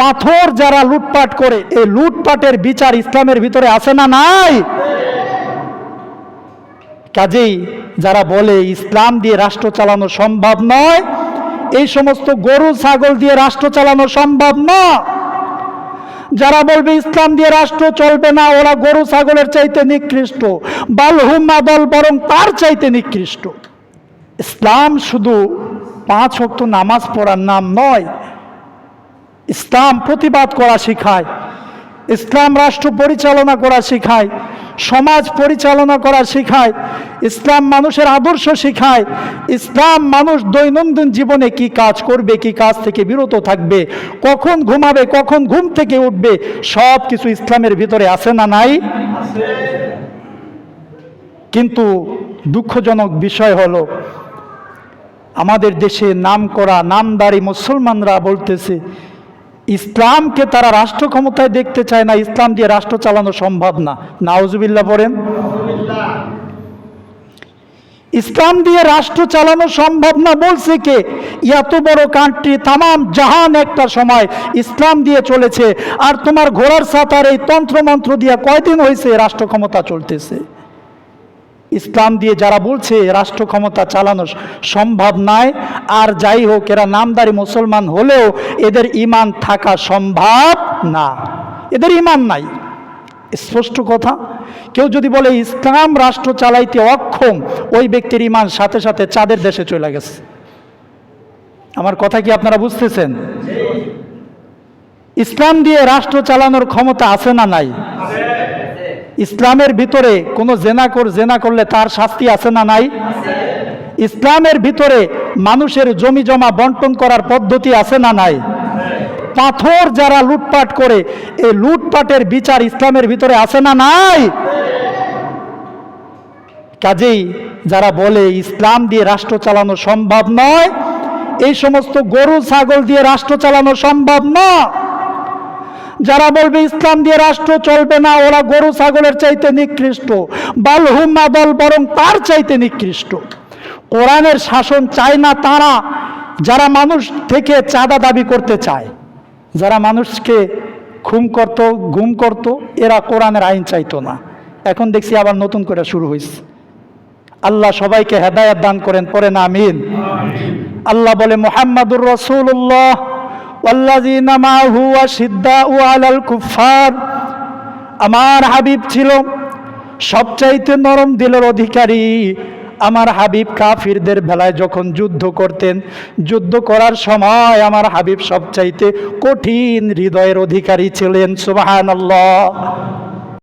পাথর যারা লুটপাট করে, এই লুটপাটের বিচার ইসলামের ভিতরে আছে না নাই? কাজেই যারা বলে ইসলাম দিয়ে রাষ্ট্র চালানো সম্ভব নয়, এই সমস্ত গরু, ছাগল দিয়ে রাষ্ট্র চালানো সম্ভব না। যারা বলবে ইসলাম দিয়ে রাষ্ট্র চলবে না, ওরা গরু, ছাগলের চাইতে নিকৃষ্ট, বালহুম আদল বরং তার চাইতে নিকৃষ্ট। ইসলাম শুধু পাঁচ অক্ত নামাজ পড়ার নাম নয় ইসলাম প্রতিবাদ করা শেখায়, ইসলাম রাষ্ট্র পরিচালনা করা শেখায়, সমাজ পরিচালনা করা শেখায়, ইসলাম মানুষের আদর্শ শেখায়, ইসলাম মানুষ দৈনন্দিন জীবনে কি কাজ করবে, কি কাজ থেকে বিরত থাকবে, কখন ঘুমাবে, কখন ঘুম থেকে উঠবে, সব কিছু ইসলামের ভিতরে আছে না নাই? কিন্তু দুঃখজনক বিষয় হলো, আমাদের দেশে নাম করা নামদারি মুসলমানরা বলতেছে ইসলামকে তারা রাষ্ট্র ক্ষমতায় দেখতে চায় না, ইসলাম দিয়ে রাষ্ট্র চালানো সম্ভব না। নাওজুবিল্লাহ পড়েন। ইসলাম দিয়ে রাষ্ট্র চালানো সম্ভব না বলছে কে? এত বড় কান্ট্রি তামাম জাহান একটা সময় ইসলাম দিয়ে চলেছে। আর তোমার ঘোড়ার সাঁতার এই তন্ত্রমন্ত্র দিয়ে কয়দিন হয়েছে রাষ্ট্র ক্ষমতা চলতেছে? ইসলাম দিয়ে যারা বলছে রাষ্ট্র ক্ষমতা চালানো সম্ভব নয়, আর যাই হোক, এরা নামদারি মুসলমান হলেও এদের ইমান থাকা সম্ভব না। এদের ইমান নাই। স্পষ্ট কথা, কেউ যদি বলে ইসলাম রাষ্ট্র চালাইতে অক্ষম, ওই ব্যক্তির ইমান সাথে সাথে চাঁদের দেশে চলে গেছে। আমার কথা কি আপনারা বুঝতেছেন? ইসলাম দিয়ে রাষ্ট্র চালানোর ক্ষমতা আছে না নাই? ইসলামের ভিতরে কোনো জেনা কর, জেনা করলে তার শাস্তি আছে না নাই? ইসলামের ভিতরে মানুষের জমি জমা বন্টন করার পদ্ধতি আছে না নাই? পাথর যারা লুটপাট করে, এই লুটপাটের বিচার ইসলামের ভিতরে আছে না নাই? কাজেই যারা বলে ইসলাম দিয়ে রাষ্ট্র চালানো সম্ভব নয়, এই সমস্ত গরু, ছাগল দিয়ে রাষ্ট্র চালানো সম্ভব না যারা বলবে ইসলাম দিয়ে রাষ্ট্র চলবে না, ওরা গরু, ছাগলের চাইতে নিকৃষ্ট। বালহুম আদল বরং তার চাইতে নিকৃষ্ট। কোরআনের শাসন চায় না তারা, যারা মানুষ থেকে চাঁদা দাবি করতে চায়। যারা মানুষকে খুম করত, গুম করত, এরা কোরআনের আইন চাইতো না। এখন দেখছি আবার নতুন করে শুরু হয়েছে আল্লাহ সবাইকে হেদায়াত দান করেন পরে না আমিন। আল্লাহ বলে, মোহাম্মদুর রসুল্লাহ আমার হাবিব ছিল সবচাইতে নরম দিলের অধিকারী। আমার হাবিব কাফিরদের বেলায় যখন যুদ্ধ করতেন, যুদ্ধ করার সময় আমার হাবিব সবচাইতে কঠিন হৃদয়ের অধিকারী ছিলেন, সুবহানাল্লাহ।